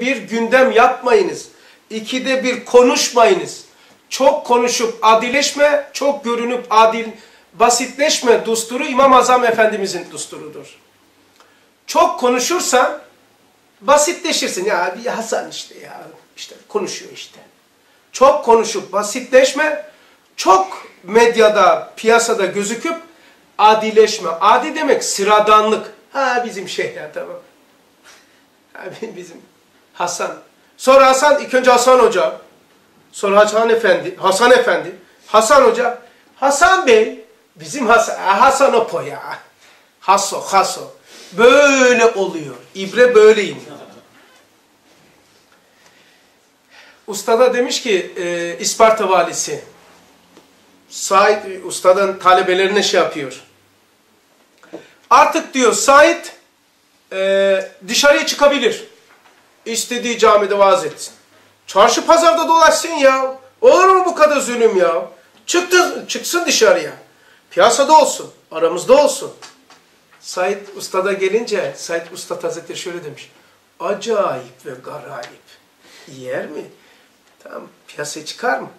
Bir gündem yapmayınız. İkide bir konuşmayınız. Çok konuşup adileşme, çok görünüp adil basitleşme dusturu İmam Azam Efendimizin dusturudur. Çok konuşursan basitleşirsin. Ya bir Hasan işte ya işte konuşuyor işte. Çok konuşup basitleşme, çok medyada, piyasada gözüküp adileşme. Adi demek sıradanlık. Ha bizim şey ya tamam. Ha bizim Hasan. Sonra Hasan, ilk önce Hasan Hoca. Sonra Hasan Efendi, Hasan Efendi. Hasan Hoca. Hasan Bey, bizim Hasan, Hasan Opo ya. Haso, Haso. Böyle oluyor. İbre böyle iniyor. Ustada demiş ki, e, İsparta valisi, Said, ustadan talebelerine şey yapıyor. Artık diyor Said e, dışarıya çıkabilir. İstediği camide vaaz etsin. Çarşı pazarda dolaşsın ya. Olur mu bu kadar zulüm ya? Çıktı, çıksın dışarıya. Piyasada olsun. Aramızda olsun. Said Usta'da gelince Said Usta Hazretleri şöyle demiş. Acayip ve garayip. Yer mi? Tamam piyasaya çıkar mı?